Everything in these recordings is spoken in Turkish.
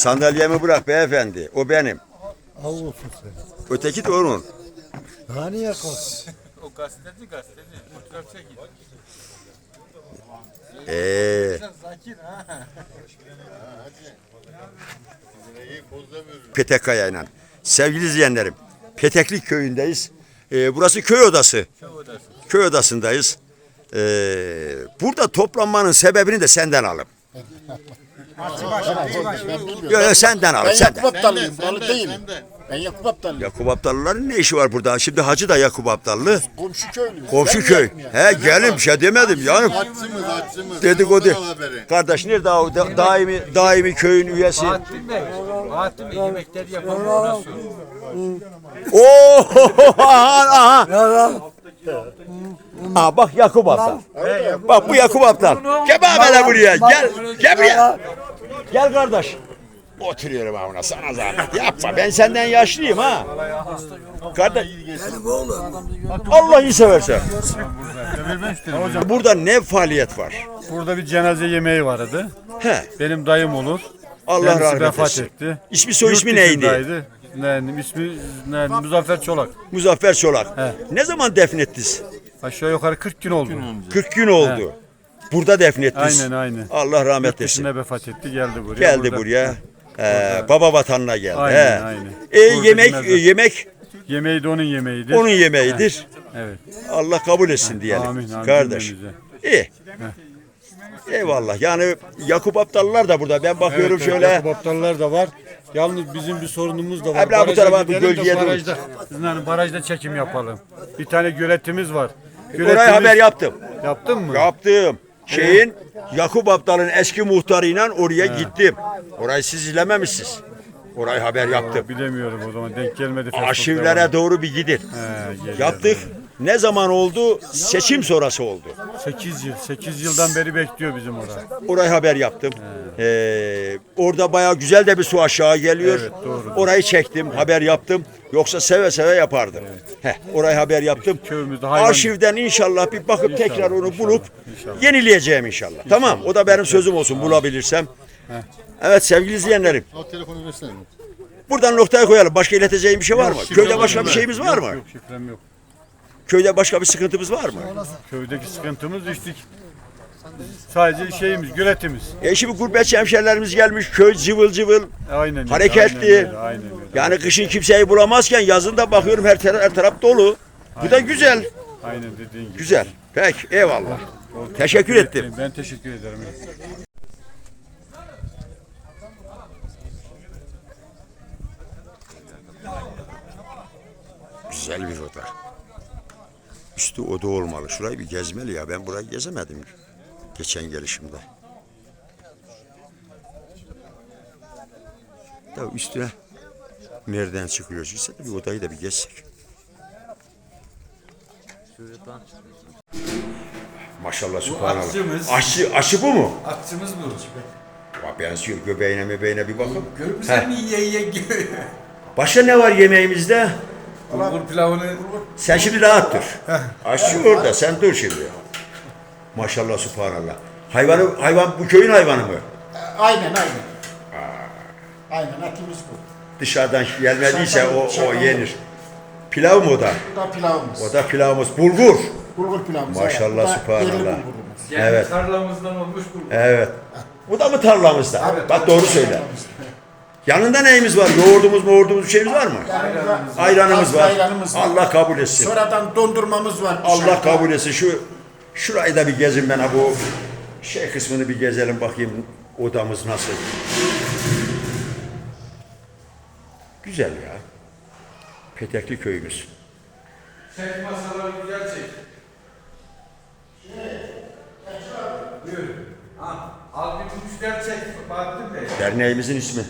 Sandalyemi bırak beyefendi. O benim. Av olsun sen. Öteki de onun. Daha niye kalsın? O gazeteci gazeteci. Fotoğraf çekin. Ee, Zakir ha. Petekkaya'yla. Sevgili izleyenlerim, Petekli köyündeyiz. Ee, burası köy odası. Köy odasındayız. Ee, burada toplanmanın sebebini de senden alalım. Ben. Yok yok senden Ben alalım. Senden. Yakup Aptallıyım. Balı değilim. Ben Yakup Aptallıyım. Yakup Abdallıların ne işi var burada? Şimdi Hacı da Yakup Abdallı. Komşu köylüyüz. Komşu Ben köy. He gelin bir şey demedim yani. Açsımız açsımız. Dedikodu. Al. Kardeş nerede o da- daimi daimi köyün üyesi? Bahattin Bey. Bahattin Bey yemekleri yapalım ondan sonra. Oo! aha, aha. Aa, bak Yakup Abdal. Bak bu Yakup Abdal. Gel buraya. Gel. Gel buraya. Gel kardeş. Oturuyorum amına sana zahmet. Yapma ben senden yaşlıyım ha. Kardeş. Allah'ı seversen. Burada ne faaliyet var? Burada bir cenaze yemeği vardı. He. Benim dayım olur. Allah Kendisi rahmet vefat etsin. etti. İsmi soy Yurt ismi neydi? dışındaydı. Ne, ismi ne, Muzaffer Çolak. Muzaffer Çolak. He. Ne zaman defnettiniz? Aşağı yukarı 40 gün oldu. 40 gün oldu. Burada defnettiniz. Aynen aynen. Allah rahmet Yurt etsin. dışında vefat etti geldi buraya. Geldi Burada buraya. Ee, baba vatanına geldi. Aynen, He. aynen. E, Burada yemek e, yemek Yemeği de onun yemeğiydi. onun yemeğidir. Evet. Allah kabul etsin diyelim. Amin, amin Kardeş. cümlemize. İyi. Eyvallah. Yani Yakup Aptallılar da burada. Ben bakıyorum Evet, şöyle. Yakup Aptallar da var. Yalnız bizim bir sorunumuz da var. Abi, bu Baraja tarafa, bu gidelim de gölgeye dur. barajda, barajda çekim yapalım. Bir tane göletimiz var. Oraya haber yaptım. Yaptın mı? Yaptım. Şeyin Yakup Aptal'ın eski muhtarıyla oraya gittim. Orayı siz izlememişsiniz. Orayı haber yaptım. Bilemiyorum o zaman denk gelmedi. Facebook'ta Arşivlere doğru bir gidin. He, geliyor. Yaptık. Ne zaman oldu? Seçim sonrası oldu. 8 yıl. 8 yıldan beri bekliyor bizim orada. Orayı haber yaptım. Ee, orada bayağı güzel de bir su aşağı geliyor. Evet, doğru. Orayı çektim, haber yaptım. Yoksa seve seve yapardım. Heh, orayı haber yaptım. Köyümüzde hayvan- Arşivden inşallah bir bakıp İnşallah, tekrar onu inşallah, bulup inşallah. yenileyeceğim inşallah. Tamam, o da benim sözüm olsun bulabilirsem. Evet sevgili izleyenlerim. Al telefonu versene. Buradan noktaya koyalım. Başka ileteceğim bir şey var mı? Köyde başka bir şeyimiz var mı? Yok şifrem yok. Köyde başka bir sıkıntımız var mı? Köydeki sıkıntımız işte sadece şeyimiz, göletimiz. E şimdi gurbetçi hemşerilerimiz gelmiş. Köy cıvıl cıvıl. Aynen öyle, Hareketli. Aynen öyle, aynen öyle. Yani kışın kimseyi bulamazken yazın da bakıyorum her taraf, her taraf dolu. Bu da güzel. Aynen dediğin gibi. Güzel. Peki eyvallah. Teşekkür ettim. Ben teşekkür ederim. Güzel bir oda. Üstü oda olmalı. Şurayı bir gezmeli ya. Ben burayı gezemedim geçen gelişimde. Ya üstüne nereden çıkıyoruz? Gitse de bir odayı da bir gezsek. Maşallah subhanallah. Aşı, aşı bu mu? Atçımız bu. Ya benziyor göbeğine mebeğine bir bakın. Görmüşler mi yiye yiye Başka ne var yemeğimizde? Bulgur pilavını Sen şimdi rahat dur. Aşçı orada sen dur şimdi. Maşallah subhanallah. Hayvanı, hayvan bu köyün hayvanı mı? Aynen aynen. Aynen etimiz bu. Dışarıdan gelmediyse o, o yenir. Pilav mı o da? Bu da pilavımız. O da pilavımız. Bulgur. Bulgur pilavımız. Maşallah, Bu da subhanallah. yerli bulgurumuz. yani Evet. tarlamızdan olmuş bulgur. Evet. Bu da mı tarlamızda? Bak doğru söyle. Yanında neyimiz var? Yoğurdumuz moğurdumuz bir şeyimiz var mı? Ayranımız var. Ayranımız var. Allah kabul etsin. Sonradan dondurmamız var. Allah dışarıda. kabul etsin. Şu şurayı da bir gezin ben ha bu şey kısmını bir gezelim bakayım odamız nasıl. Güzel ya. Petekli köyümüz. Çek masaları güzel çek. Buyur. Ha, al bir müşter çek Bahattin Bey. Derneğimizin ismi.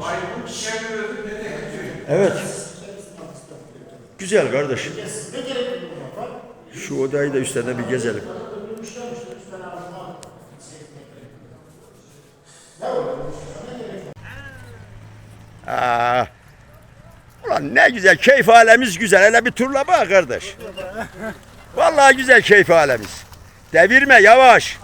Bayburt Şevri Petek Köyü. Evet. Güzel kardeş. Şu odayı da üstlerine bir gezelim. Aa, ulan ne güzel keyif alemiz güzel. Hele bir turla bak kardeş. Vallahi güzel keyif alemiz. Devirme yavaş.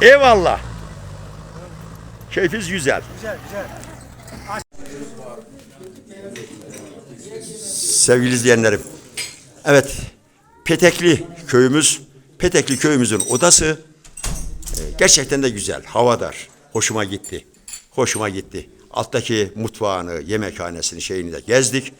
Eyvallah. Keyfiz güzel. Güzel güzel. Sevgili izleyenlerim. Evet. Petekli köyümüz, Petekli köyümüzün odası e, gerçekten de güzel. Havadar. Hoşuma gitti. Hoşuma gitti. Alttaki mutfağını, yemekhanesini, şeyini de gezdik.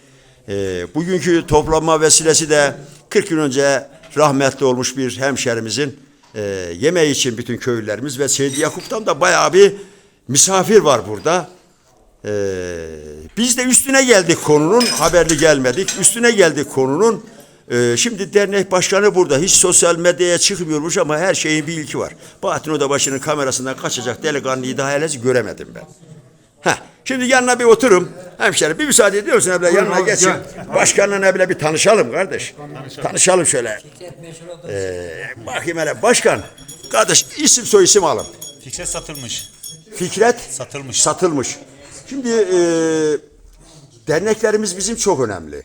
E, bugünkü toplanma vesilesi de 40 gün önce rahmetli olmuş bir hemşerimizin e, yemeği için bütün köylülerimiz ve Seydi Yakup'tan da bayağı bir misafir var burada. Ee, biz de üstüne geldik konunun, haberli gelmedik. Üstüne geldik konunun. Ee, şimdi dernek başkanı burada. Hiç sosyal medyaya çıkmıyormuş ama her şeyin bir ilki var. Bahattin Odabaşı'nın kamerasından kaçacak delikanlıyı daha henüz göremedim ben. Heh, şimdi yanına bir oturum. Hemşerim bir müsaade ediyor musun abla? Yanına geçin. Başkanla bile bir tanışalım kardeş. Tanışalım şöyle. Ee, bakayım hele başkan. Kardeş isim soy isim alın. Fikret satılmış. Fikret Satılmış. satılmış. Şimdi e, derneklerimiz bizim çok önemli.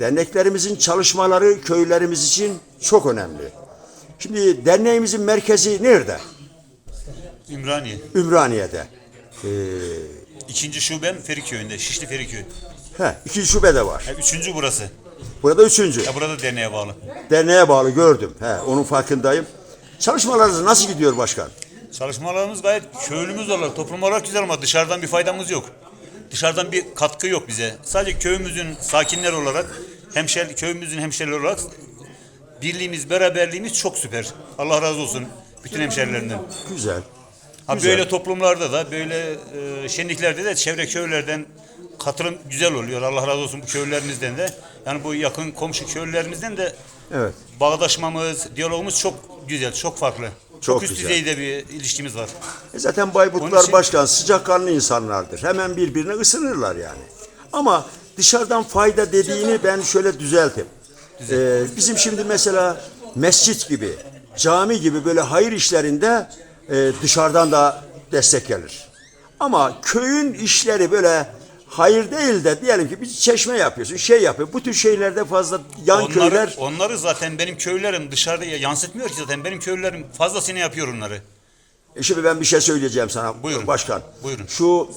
Derneklerimizin çalışmaları köylerimiz için çok önemli. Şimdi derneğimizin merkezi nerede? Ümraniye. Ümraniye'de. E, İkinci şubem Feriköy'ünde. Şişli Feriköy. he, iki şube de var. Ya üçüncü burası. Burada üçüncü. Ya burada derneğe bağlı. Derneğe bağlı gördüm. He, onun farkındayım. Çalışmalarınız nasıl gidiyor başkan? Çalışmalarımız gayet köylümüz olarak, toplum olarak güzel ama dışarıdan bir faydamız yok. Dışarıdan bir katkı yok bize. Sadece köyümüzün sakinleri olarak, hemşer, köyümüzün hemşerileri olarak birliğimiz, beraberliğimiz çok süper. Allah razı olsun bütün hemşerilerimden. Güzel. Ha Güzel. böyle toplumlarda da böyle e, şenliklerde de çevre köylerden katılım güzel oluyor. Allah razı olsun bu köylerimizden de. Yani bu yakın komşu köylerimizden de Evet. bağdaşmamız, diyalogumuz çok güzel, çok farklı. Çok, Çok üst güzel. düzeyde bir ilişkimiz var. E zaten Bayburtlar için- başkan sıcakkanlı insanlardır. Hemen birbirine ısınırlar yani. Ama dışarıdan fayda dediğini ben şöyle düzelteyim. Ee, bizim şimdi mesela mescit gibi, cami gibi böyle hayır işlerinde e, dışarıdan da destek gelir. Ama köyün işleri böyle hayır değil de diyelim ki bir çeşme yapıyorsun, şey yapıyor. Bu tür şeylerde fazla yan Onları, köyler onları zaten benim köylerim dışarıda yansıtmıyor ki zaten. Benim köylerim fazlasını yapıyor onları. E Şimdi ben bir şey söyleyeceğim sana Buyurun. başkan. Buyurun. Şu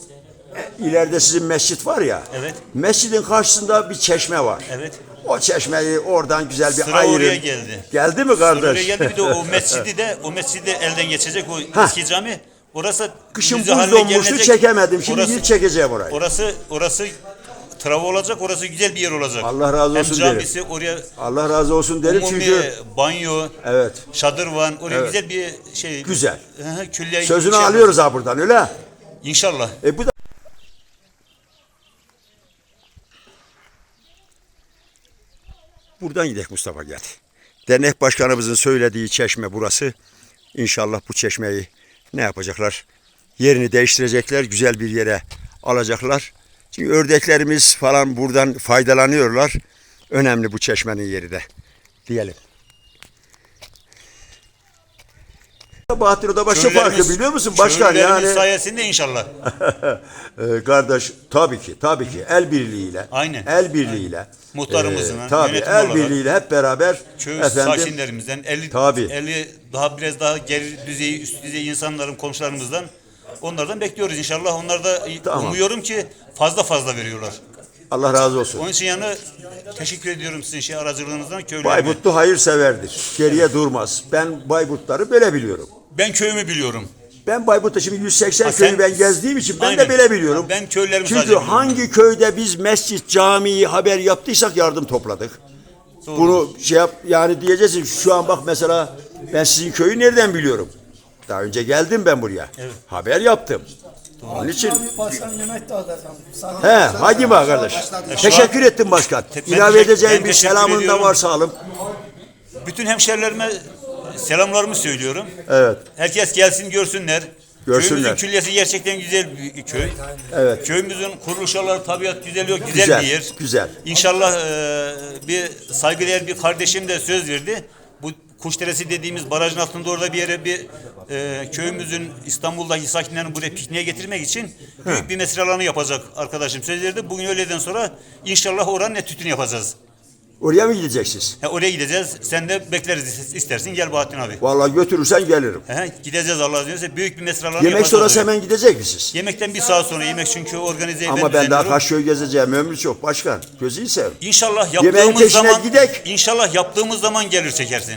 ileride sizin mescit var ya. Evet. Mescidin karşısında bir çeşme var. Evet. O çeşmeyi oradan güzel bir Sıra ayırın. oraya geldi. Geldi mi kardeş? Oraya geldi bir de o mescidi de o mescidi de elden geçecek o Ha. eski cami. Orası Kışın müze buz haline donmuştu çekemedim. Şimdi Orası- çekeceğim orayı. Orası orası trava olacak. Orası güzel bir yer olacak. Allah razı olsun Hem camisi oraya Allah razı olsun derim umumi çünkü banyo, evet şadırvan oraya Evet. güzel bir şey. Güzel. Külliye sözünü şey alıyoruz ha buradan öyle. İnşallah. E bu da Buradan gidelim Mustafa gel. Dernek başkanımızın söylediği çeşme burası. İnşallah bu çeşmeyi ne yapacaklar? Yerini değiştirecekler, güzel bir yere alacaklar. Çünkü ördeklerimiz falan buradan faydalanıyorlar. Önemli bu çeşmenin yeri de diyelim. Bahattin Odabaşı farkı Köylerimiz- biliyor musun başkan yani? sayesinde inşallah. Ee, kardeş tabii ki tabii ki el birliğiyle. Aynen. El birliğiyle. Muhtarımızın, Ee, tabii yönetim el olarak. birliğiyle hep beraber Köy efendim sakinlerimizden 50 Tabii. 50 daha biraz daha geri düzeyi üst düzey insanların komşularımızdan onlardan bekliyoruz inşallah. Onlar da Tamam. umuyorum ki fazla fazla veriyorlar. Allah razı olsun. Onun için yani teşekkür ediyorum sizin şey aracılığınızdan köylerime. Bayburtlu hayırseverdir. Geriye durmaz. Ben Bayburtları böyle biliyorum. Ben köyümü biliyorum. Ben Bayburt'ta şimdi 180 Ha, köyü sen- ben gezdiğim için ben Aynen. de böyle biliyorum. Ben köylerimi Çünkü biliyorum. hangi köyde biz mescit, camiyi haber yaptıysak yardım topladık. Doğru. Bunu şey yap yani diyeceksin şu an bak mesela ben sizin köyü nereden biliyorum? Daha önce geldim ben buraya. Haber yaptım. Onun için Başkan he hadi bak kardeş. Teşekkür ettim başkan. Ben İlave bir selamın da varsa alın. Bütün hemşerilerime selamlarımı söylüyorum. Evet. Herkes gelsin görsünler. Görsünler. Köyümüzün külliyesi gerçekten güzel bir köy. Evet. Köyümüzün kuruluşları, tabiat güzel yok, güzel, Güzel, bir yer. güzel. İnşallah e, bir saygıdeğer bir kardeşim de söz verdi. Bu Kuşderesi dediğimiz barajın altında orada bir yere bir e, köyümüzün İstanbul'daki sakinlerini buraya pikniğe getirmek için büyük bir mesire alanı yapacak arkadaşım söz verdi. Bugün öğleden sonra inşallah oranın et tütünü yapacağız. Oraya mı gideceksiniz? He, oraya gideceğiz. Sen de bekleriz istersin gel Bahattin abi. Vallahi götürürsen gelirim. He, gideceğiz Allah izin verirse. Büyük bir mesralarını Yemek sonrası hemen gidecek misiniz? Yemekten bir saat sonra yemek çünkü organize Ama ben daha düzenliyorum. Kaşköy gezeceğim. Ömrü çok başkan. Gözünü seveyim. İnşallah yaptığımız zaman gidek. İnşallah yaptığımız zaman gelir çekersin.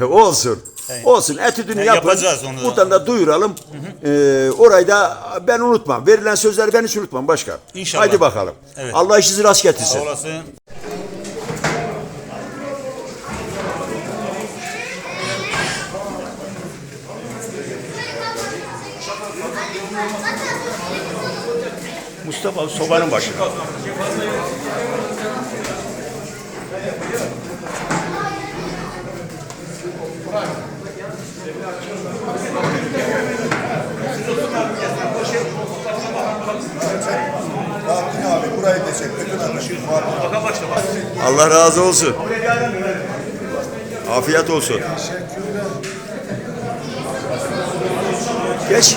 Olsun. Olsun. Etüdünü He, yapın. yapacağız onu da. Buradan da duyuralım. Ee, orayı da ben unutmam. Verilen sözleri ben hiç unutmam başkan. İnşallah. Haydi bakalım. Evet. Allah işinizi rast getirsin. Sağ olasın. Mustafa sobanın adam. Allah razı olsun. Afiyet olsun. Geç.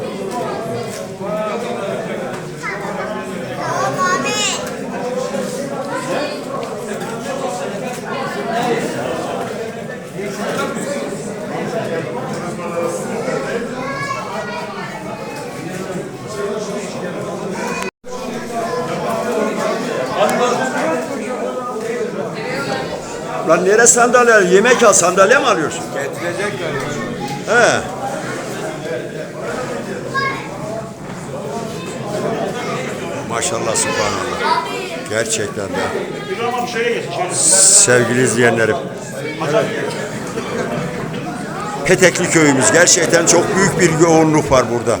Lan nere sandalye? Yemek al. Sandalye mi alıyorsun? Getirecekler. He. Maşallah subhanallah. Gerçekten de. Sevgili izleyenlerim. Petekli köyümüz gerçekten çok büyük bir yoğunluk var burada.